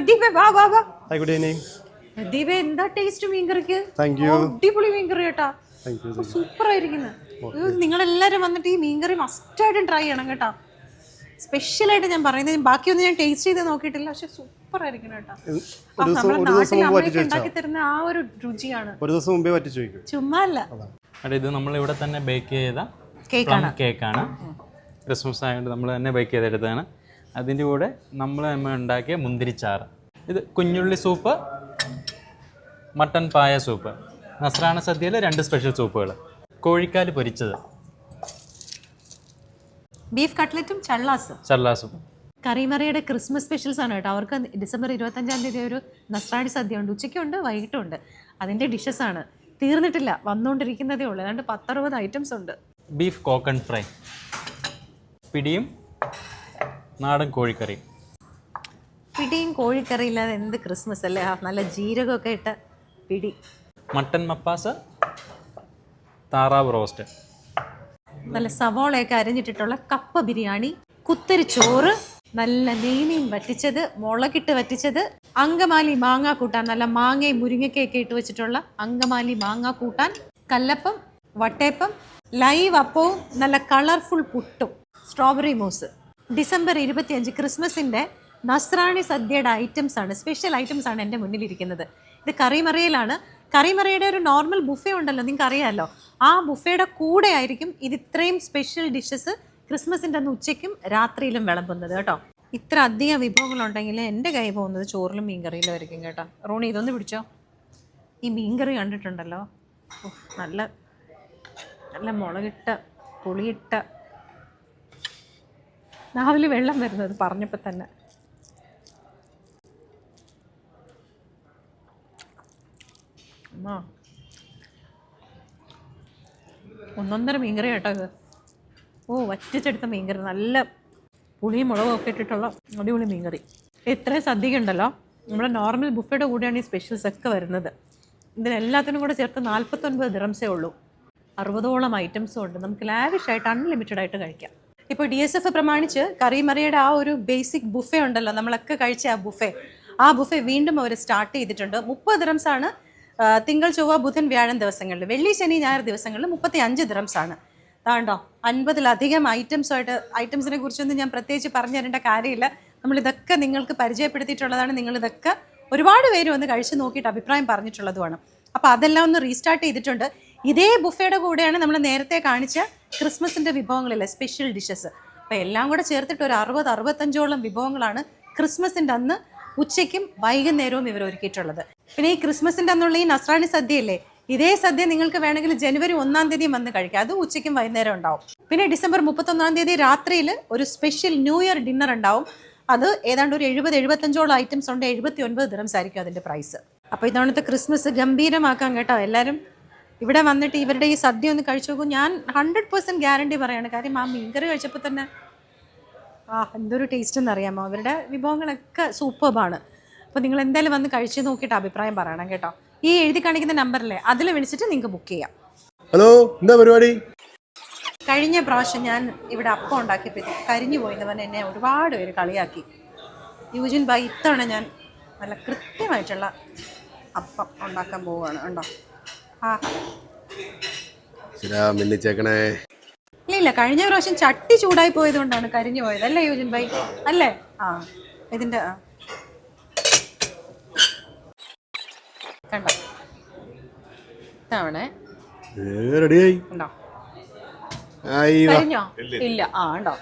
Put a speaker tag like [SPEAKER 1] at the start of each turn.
[SPEAKER 1] പ്രദീപേ വാ വാ വാ.
[SPEAKER 2] ഹായ് ഗുഡ് ഈവനിംഗ്
[SPEAKER 1] പ്രദീപേ എന്താ ടേസ്റ്റ് മീൻകറിക്ക്?
[SPEAKER 2] താങ്ക് യു
[SPEAKER 1] അടിപൊളി മീൻകറി കേട്ടാ.
[SPEAKER 2] താങ്ക് യു
[SPEAKER 1] സൂപ്പർ ആയിരിക്കുന്നത് നിങ്ങളെല്ലാരും വന്നിട്ട് ഈ മീൻകറി മസ്റ്റായിട്ടും ട്രൈ ചെയ്യണം കേട്ടോ. സ്പെഷ്യലായിട്ട് ഞാൻ പറയുന്നത് ബാക്കിയൊന്നും ഞാൻ ടേസ്റ്റ് ചെയ്ത് നോക്കിയിട്ടില്ല പക്ഷെ സൂപ്പർ ആയിരിക്കണം കേട്ടോ. ആ,
[SPEAKER 2] ഒരു ദിവസം
[SPEAKER 1] നമ്മുടെ
[SPEAKER 2] ഒരു ദിവസം
[SPEAKER 1] നാട്ടിൽ
[SPEAKER 2] മുമ്പ്
[SPEAKER 1] അമ്മയൊക്കെ ഉണ്ടാക്കി തരുന്ന ആ ഒരു രുചിയാണ്.
[SPEAKER 2] ഒരു ദിവസം മുമ്പേ പറ്റിച്ച്
[SPEAKER 1] ചുമ്മാ അല്ല
[SPEAKER 3] അവിടെ ഇത് നമ്മൾ ഇവിടെ തന്നെ ബേക്ക് ചെയ്ത
[SPEAKER 1] കേക്കാണ്
[SPEAKER 3] കേക്കാണ് ക്രിസ്മസ് ആയതുകൊണ്ട് നമ്മൾ തന്നെ ബേക്ക് ചെയ്തെടുത്തതാണ്. അതിന്റെ കൂടെ നമ്മൾ നമ്മൾ ഉണ്ടാക്കിയ മുന്തിരിച്ചാറ്. ഇത് കുഞ്ഞുള്ളി സൂപ്പ് മട്ടൻ പായ സൂപ്പ്. നസ്രാണ സദ്യയിലെ രണ്ട് സ്പെഷ്യൽ സൂപ്പുകൾ കോഴിക്കാൽ പൊരിച്ചത്.
[SPEAKER 1] ബീഫ് കട്ട്ലറ്റും ചള്ളാസും.
[SPEAKER 3] ചള്ളാസും.
[SPEAKER 1] കറിമറിയുടെ ക്രിസ്മസ് സ്പെഷ്യൽസ് ആണ് കേട്ടോ. അവർക്ക് ഡിസംബർ ഇരുപത്തഞ്ചാം തീയതി ഒരു നസ്രാണി സദ്യ ഉണ്ട് ഉച്ചയ്ക്കുണ്ട് വൈകിട്ടുണ്ട്. അതിന്റെ ഡിഷസ് ആണ്. തീർന്നിട്ടില്ല. വന്നുകൊണ്ടിരിക്കുന്നതേ ഉള്ളൂ. ഏതാണ്ട് പത്തറുപത് ഐറ്റംസ് ഉണ്ട്.
[SPEAKER 3] ബീഫ് കോക്കൺ ഫ്രൈ. പിടിയും നാടൻ കോഴിക്കറി.
[SPEAKER 1] പിടിയും കോഴിക്കറി ഇല്ലാതെ എന്ത് ക്രിസ്മസ് അല്ലേ? നല്ല ജീരകമൊക്കെ ഇട്ട പിടി.
[SPEAKER 3] മട്ടൻ മപ്പാസ് താറാവ് റോസ്റ്റ്.
[SPEAKER 1] നല്ല സവോളയൊക്കെ അരിഞ്ഞിട്ടിട്ടുള്ള കപ്പ ബിരിയാണി കുത്തരി ചോറ് നല്ല നെയ്മീൻ വറ്റിച്ചത് മുളകിട്ട് വറ്റിച്ചത് അങ്കമാലി മാങ്ങ കൂട്ടാൻ നല്ല മാങ്ങയും മുരിങ്ങയ്ക്കൊക്കെ ഇട്ട് വെച്ചിട്ടുള്ള അങ്കമാലി മാങ്ങ കൂട്ടാൻ കല്ലപ്പം വട്ടേപ്പം ലൈവ് അപ്പവും നല്ല കളർഫുൾ പുട്ടും. സ്ട്രോബെറി മൂസ് ഡിസംബർ ഇരുപത്തിയഞ്ച് ക്രിസ്മസിന്റെ നസ്രാണി സദ്യയുടെ ഐറ്റംസ് ആണ് സ്പെഷ്യൽ ഐറ്റംസ് ആണ് എന്റെ മുന്നിലിരിക്കുന്നത്. ഇത് കറിമറയിലാണ്. കറിമറിയുടെ ഒരു നോർമൽ ബുഫേ ഉണ്ടല്ലോ നിങ്ങൾക്ക് അറിയാമല്ലോ ആ ബുഫയുടെ കൂടെ ആയിരിക്കും ഇത് ഇത്രയും സ്പെഷ്യൽ ഡിഷസ് ക്രിസ്മസിന്റെ അന്ന് ഉച്ചയ്ക്കും രാത്രിയിലും വിളമ്പുന്നത് കേട്ടോ. ഇത്ര അധികം വിഭവങ്ങളുണ്ടെങ്കിൽ എന്റെ കൈ പോകുന്നത് ചോറിലും മീൻകറിയിലും ആയിരിക്കും കേട്ടോ. റോണി ഇതൊന്ന് പിടിച്ചോ? ഈ മീൻകറി കണ്ടിട്ടുണ്ടല്ലോ. നല്ല നല്ല മുളകിട്ട പുളിയിട്ട നാവിൽ വെള്ളം വരുന്നത് പറഞ്ഞപ്പോൾ തന്നെ. ഒന്നൊന്നര മീൻകറി കേട്ടോ ഇത്. ഓ വറ്റിച്ചെടുത്ത മീൻകറി. നല്ല പുളിയും മുളകും ഒക്കെ ഇട്ടിട്ടുള്ള അടിപൊളി മീൻകറി. ഇത്രയും സദ്യക്കുണ്ടല്ലോ നമ്മുടെ നോർമൽ ബുഫയുടെ കൂടെയാണ് ഈ സ്പെഷ്യൽസ് ഒക്കെ വരുന്നത്. ഇതിനെല്ലാത്തിനും കൂടെ ചേർത്ത് നാൽപ്പത്തൊൻപത് ദിറംസേ ഉള്ളൂ. അറുപതോളം ഐറ്റംസും ഉണ്ട്. നമുക്ക് ലാവിഷ് ആയിട്ട് അൺലിമിറ്റഡ് ആയിട്ട് കഴിക്കാം. ഇപ്പോൾ ഡി എസ് എഫ് പ്രമാണിച്ച് കറിമറിയുടെ ആ ഒരു ബേസിക് ബുഫേ ഉണ്ടല്ലോ നമ്മളൊക്കെ കഴിച്ച ആ ബുഫേ ആ ബുഫേ വീണ്ടും അവർ സ്റ്റാർട്ട് ചെയ്തിട്ടുണ്ട്. മുപ്പത് ദ്രംസാണ് തിങ്കൾ ചൊവ്വ ബുധൻ വ്യാഴം ദിവസങ്ങളിൽ. വെള്ളി ശനി ഞായർ ദിവസങ്ങളിൽ മുപ്പത്തി അഞ്ച് ദ്രംസാണ് താണ്ടോ അൻപതിലധികം ഐറ്റംസുമായിട്ട് ഐറ്റംസിനെ കുറിച്ചൊന്നും ഞാൻ പ്രത്യേകിച്ച് പറഞ്ഞു തരേണ്ട കാര്യമില്ല. നമ്മളിതൊക്കെ നിങ്ങൾക്ക് പരിചയപ്പെടുത്തിയിട്ടുള്ളതാണ്. നിങ്ങളിതൊക്കെ ഒരുപാട് പേര് വന്ന് കഴിച്ചു നോക്കിയിട്ട് അഭിപ്രായം പറഞ്ഞിട്ടുള്ളതുമാണ്. അപ്പോൾ അതെല്ലാം ഒന്ന് റീസ്റ്റാർട്ട് ചെയ്തിട്ടുണ്ട്. ഇതേ ബുഫയുടെ കൂടെയാണ് നമ്മൾ നേരത്തെ കാണിച്ച ക്രിസ്മസിന്റെ വിഭവങ്ങളിലെ സ്പെഷ്യൽ ഡിഷസ് അപ്പോൾ എല്ലാം കൂടെ ചേർത്തിട്ട് ഒരു അറുപത് അറുപത്തഞ്ചോളം വിഭവങ്ങളാണ് ക്രിസ്മസിന്റെ അന്ന് ഉച്ചയ്ക്കും വൈകുന്നേരവും ഇവർ ഒരുക്കിയിട്ടുള്ളത്. പിന്നെ ഈ ക്രിസ്മസിന്റെ അന്നുള്ള ഈ നസ്രാണി സദ്യയില്ലേ? ഇതേ സദ്യ നിങ്ങൾക്ക് വേണമെങ്കിൽ ജനുവരി ഒന്നാം തീയതി വന്ന് കഴിക്കാം. അതും ഉച്ചയ്ക്കും വൈകുന്നേരം ഉണ്ടാവും. പിന്നെ ഡിസംബർ മുപ്പത്തൊന്നാം തീയതി രാത്രിയിൽ ഒരു സ്പെഷ്യൽ ന്യൂ ഇയർ ഡിന്നർ ഉണ്ടാവും. അത് ഏതാണ്ട് ഒരു എഴുപത് എഴുപത്തഞ്ചോളം ഐറ്റംസ് ഉണ്ട്. എഴുപത്തി ഒൻപത് ദിറംസ് ആയിരിക്കും അതിന്റെ പ്രൈസ് അപ്പോൾ ഇത്തവണത്തെ ക്രിസ്മസ് ഗംഭീരമാക്കാൻ കേട്ടോ എല്ലാവരും. ഇവിടെ വന്നിട്ട് ഇവരുടെ ഈ സദ്യ ഒന്ന് കഴിച്ചു നോക്കും. ഞാൻ ഹൺഡ്രഡ് പെർസെന്റ് ഗ്യാരണ്ടി പറയാണ്. കാര്യം ആ മീൻകറി കഴിച്ചപ്പോൾ തന്നെ ആ എന്തൊരു ടേസ്റ്റ് എന്നറിയാമോ? അവരുടെ വിഭവങ്ങളൊക്കെ സൂപ്പർബാണ് അപ്പോൾ നിങ്ങൾ എന്തായാലും വന്ന് കഴിച്ച് നോക്കിയിട്ട് അഭിപ്രായം പറയണം കേട്ടോ. ഈ എഴുതി കാണിക്കുന്ന നമ്പറിലെ അതിൽ വിളിച്ചിട്ട് നിങ്ങൾക്ക് ബുക്ക് ചെയ്യാം.
[SPEAKER 2] ഹലോ എന്താ പരിപാടി?
[SPEAKER 1] കഴിഞ്ഞ പ്രാവശ്യം ഞാൻ ഇവിടെ അപ്പം ഉണ്ടാക്കിയപ്പോൾ കരിഞ്ഞു പോയെന്ന് പറഞ്ഞ് എന്നെ ഒരുപാട് പേര് കളിയാക്കി. യൂജിൻ ബൈ ഇത്തവണ ഞാൻ നല്ല കൃത്യമായിട്ടുള്ള അപ്പം ഉണ്ടാക്കാൻ പോവുകയാണ് ഉണ്ടോ
[SPEAKER 2] മിന്നിച്ചേക്കണേ.
[SPEAKER 1] ഇല്ല ഇല്ല കഴിഞ്ഞ പ്രാവശ്യം ചട്ടി ചൂടായി പോയത് കൊണ്ടാണ് കരിഞ്ഞു പോയത്. അല്ലേ യോജൻ ഭായി അല്ലേ? ആ ഇതിന്റെ ആ. കണ്ടോ? ഇതാവണേ.
[SPEAKER 2] റെഡിയായി.
[SPEAKER 1] ഉണ്ടോ?
[SPEAKER 2] ആയി
[SPEAKER 1] ഇല്ല ആ ഉണ്ടോ?